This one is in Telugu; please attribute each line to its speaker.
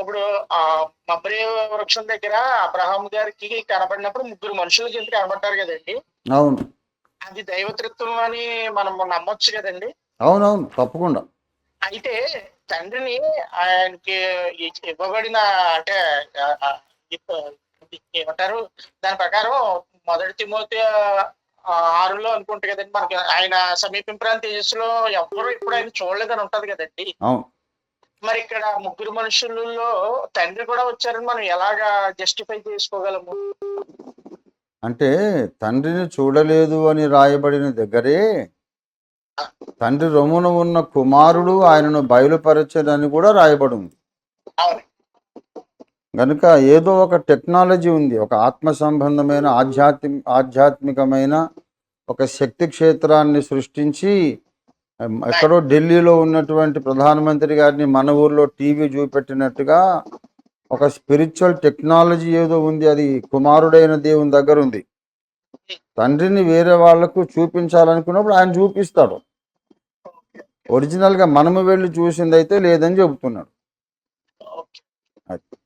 Speaker 1: ఇప్పుడు ఆ మబ్రి వృక్షం దగ్గర అబ్రహాం గారికి కనబడినప్పుడు ముగ్గురు మనుషుల కింద కనబడ్డారు కదండి.
Speaker 2: అవును.
Speaker 1: అది దైవతృత్వం అని మనం నమ్మొచ్చు కదండి.
Speaker 2: అవునవును తప్పకుండా.
Speaker 1: అయితే తండ్రిని ఆయనకి ఇవ్వబడిన అంటే ఏమంటారు? దాని ప్రకారం మొదటి తిమోతి ఆరులో అనుకుంటా కదండి మనకి ఆయన సమీపింపరాని తేజస్సులో ఎవరు ఇప్పుడు ఆయన చూడలేదని ఉంటది కదండి.
Speaker 2: అవును.
Speaker 1: మరి ఇక్కడ ముగ్గురు మనుషులలో తండ్రి కూడా వచ్చారని మనం ఎలాగా జస్టిఫై చేసుకోగలము?
Speaker 2: అంటే తండ్రిని చూడలేదు అని రాయబడిన దగ్గరే తండ్రి రొమ్మున ఉన్న కుమారుడు ఆయనను బయలుపరచదని కూడా రాయబడి ఉంది. కనుక ఏదో ఒక టెక్నాలజీ ఉంది ఒక ఆత్మ సంబంధమైన ఆధ్యాత్మిక ఆధ్యాత్మికమైన ఒక శక్తి క్షేత్రాన్ని సృష్టించి ఎక్కడో ఢిల్లీలో ఉన్నటువంటి ప్రధానమంత్రి గారిని మన ఊర్లో టీవీ చూపెట్టినట్టుగా ఒక స్పిరిచువల్ టెక్నాలజీ ఏదో ఉంది. అది కుమారుడైన దేవుని దగ్గర ఉంది. తండ్రిని వేరే వాళ్ళకు చూపించాలనుకున్నప్పుడు ఆయన చూపిస్తాడు. ఒరిజినల్గా మనము వెళ్ళి చూసిందైతే లేదని చెబుతున్నాడు. అది.